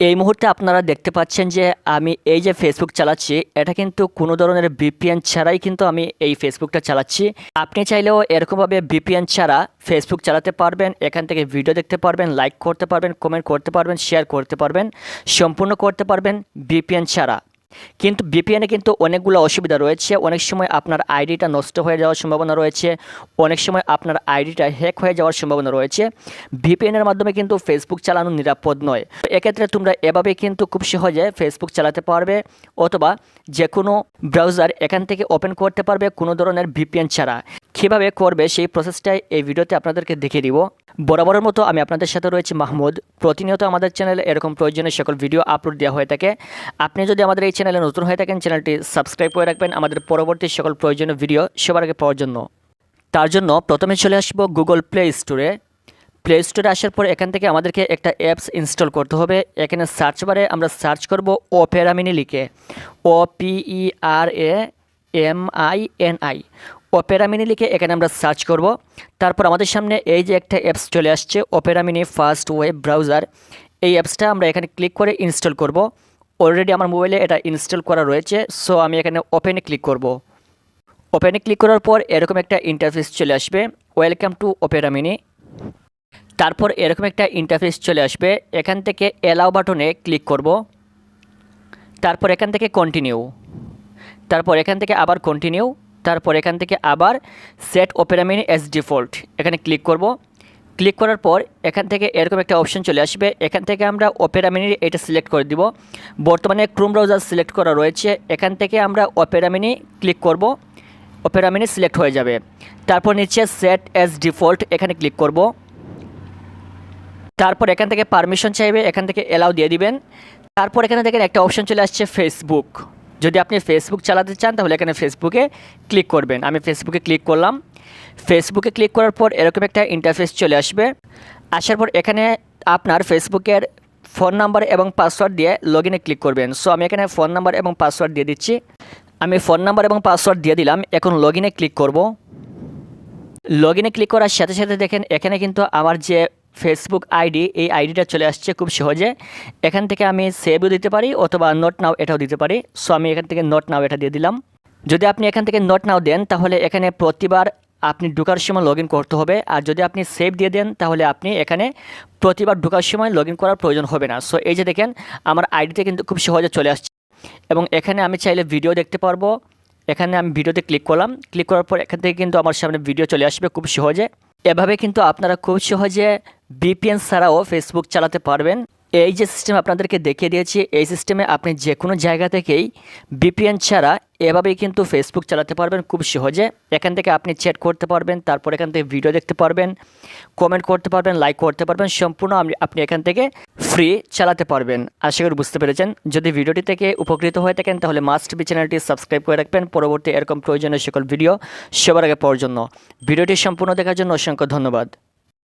এই মুহূর্তে আপনারা দেখতে পাচ্ছেন যে আমি এই যে ফেসবুক চালাচ্ছি, এটা কিন্তু কোনো ধরনের বিপিএন ছাড়াই কিন্তু আমি এই ফেসবুকটা চালাচ্ছি। আপনি চাইলেও এরকমভাবে বিপিএন ছাড়া ফেসবুক চালাতে পারবেন, এখান থেকে ভিডিও দেখতে পারবেন লাইক করতে পারবেন কমেন্ট করতে পারবেন শেয়ার করতে পারবেন, সম্পূর্ণ করতে পারবেন বিপিএন ছাড়া। কিন্তু ভিপিএনে কিন্তু অনেকগুলো অসুবিধা রয়েছে। অনেক সময় আপনার আইডিটা নষ্ট হয়ে যাওয়ার সম্ভাবনা রয়েছে। অনেক সময় আপনার আইডিটা হ্যাক হয়ে যাওয়ার সম্ভাবনা রয়েছে। ভিপিএনের মাধ্যমে কিন্তু ফেসবুক চালানো নিরাপদ নয়। এক্ষেত্রে তোমরা এভাবে কিন্তু খুব সহজে ফেসবুক চালাতে পারবে অথবা যে কোনো ব্রাউজার এখান থেকে ওপেন করতে পারবে কোনো ধরনের ভিপিএন ছাড়া। কীভাবে করবে সেই প্রসেসটাই এই ভিডিওতে আপনাদেরকে দেখিয়ে দিব। বরাবরের মতো আমি আপনাদের সাথে রয়েছে মাহমুদ। প্রতিনিয়ত আমাদের চ্যানেলে এরকম প্রয়োজনীয় সকল ভিডিও আপলোড দেওয়া হয়ে থাকে। আপনি যদি আমাদের এই চ্যানেলে নতুন হয়ে থাকেন, চ্যানেলটি সাবস্ক্রাইব করে রাখবেন আমাদের পরবর্তী সকল প্রয়োজনীয় ভিডিও সবার আগে পাওয়ার জন্য। তার জন্য প্রথমে চলে আসব গুগল প্লে স্টোরে প্লে স্টোরে আসার পর এখান থেকে আমাদেরকে একটা অ্যাপস ইনস্টল করতে হবে। এখানে সার্চ বারে আমরা সার্চ করব ওপেরামিনি লিখে O P R A M I N I Opera Mini লিখে এখানে আমরা সার্চ করব। তারপর আমাদের সামনে এই যে একটা অ্যাপস চলে আসছে ওপেরামিনি ফার্স্ট ওয়েব ব্রাউজার এই অ্যাপসটা আমরা এখানে ক্লিক করে ইনস্টল করব। অলরেডি আমার মোবাইলে এটা ইনস্টল করা রয়েছে সো আমি এখানে ওপেনে ক্লিক করব। ওপেনে ক্লিক করার পর এরকম একটা ইন্টারফেস চলে আসবে। ওয়েলকাম টু ওপেরামিনি তারপর এরকম একটা ইন্টারফেস চলে আসবে। এখান থেকে অ্যালাও বাটনে ক্লিক করব। তারপর এখান থেকে কন্টিনিউ তারপর এখান থেকে আবার কন্টিনিউ তারপর এখান থেকে আবার set Opera Mini as default এখানে ক্লিক করব। ক্লিক করার পর এখান থেকে এরকম একটা অপশন চলে আসবে। এখান থেকে আমরা ওপেরামিনি এটা সিলেক্ট করে দিব। বর্তমানে ক্রোম ব্রাউজার সিলেক্ট করা রয়েছে। এখান থেকে আমরা ওপেরামিনি ক্লিক করব। ওপেরামিনি সিলেক্ট হয়ে যাবে। তারপর নিচে সেট এস ডিফল্ট এখানে ক্লিক করব। তারপর এখান থেকে পারমিশন চাইবে। এখান থেকে এলাও দিয়ে দিবেন। তারপর এখানে দেখেন একটা অপশন চলে আসছে ফেসবুক যদি আপনি ফেসবুক চালাতে চান, তাহলে এখানে ফেসবুকে ক্লিক করবেন। আমি ফেসবুকে ক্লিক করলাম। ফেসবুকে ক্লিক করার পর এরকম একটা ইন্টারফেস চলে আসবে। আসার পর এখানে আপনার ফেসবুকের ফোন নাম্বার এবং পাসওয়ার্ড দিয়ে লগ ক্লিক করবেন। সো আমি এখানে ফোন নাম্বার এবং পাসওয়ার্ড দিয়ে দিচ্ছি। আমি ফোন নাম্বার এবং পাসওয়ার্ড দিয়ে দিলাম। এখন লগ ক্লিক করব। লগ ক্লিক করার সাথে সাথে দেখেন, এখানে কিন্তু আমার যে ফেসবুক আইডি এই আইডিটা চলে আসছে খুব সহজে। এখান থেকে আমি সেভও দিতে পারি অথবা নোট নাও এটাও দিতে পারি। সো আমি এখান থেকে নোট নাও এটা দিয়ে দিলাম। যদি আপনি এখান থেকে নোট নাও দেন, তাহলে এখানে প্রতিবার আপনি ঢোকার সময় লগ করতে হবে। আর যদি আপনি সেভ দিয়ে দেন, তাহলে আপনি এখানে প্রতিবার ঢোকার সময় লগ করার প্রয়োজন হবে না। সো এই যে দেখেন, আমার আইডিতে কিন্তু খুব সহজে চলে আসছে। এবং এখানে আমি চাইলে ভিডিও দেখতে পারব। এখানে আমি ভিডিওতে ক্লিক করলাম। ক্লিক করার পর এখান থেকে কিন্তু আমার সামনে ভিডিও চলে আসবে খুব সহজে। এভাবে কিন্তু আপনারা খুব সহজে বিপিএন ছাড়াও ফেসবুক চালাতে পারবেন। এই যে সিস্টেম আপনাদেরকে দেখিয়ে দিয়েছি, এই সিস্টেমে আপনি যে কোনো জায়গা থেকেই বিপিএন ছাড়া এভাবেই কিন্তু ফেসবুক চালাতে পারবেন খুব সহজে। এখান থেকে আপনি চ্যাট করতে পারবেন, তারপর এখান থেকে ভিডিও দেখতে পারবেন কমেন্ট করতে পারবেন লাইক করতে পারবেন, সম্পূর্ণ আপনি- এখান থেকে ফ্রি চালাতে পারবেন। আশা করি বুঝতে পেরেছেন। যদি ভিডিওটি থেকে উপকৃত হয়ে থাকেন, তাহলে মাস্ট বি চ্যানেলটি সাবস্ক্রাইব করে রাখবেন। পরবর্তী এরকম প্রয়োজনীয় সকল ভিডিও সবার আগে পাওয়ার জন্য। ভিডিওটি সম্পূর্ণ দেখার জন্য অসংখ্য ধন্যবাদ।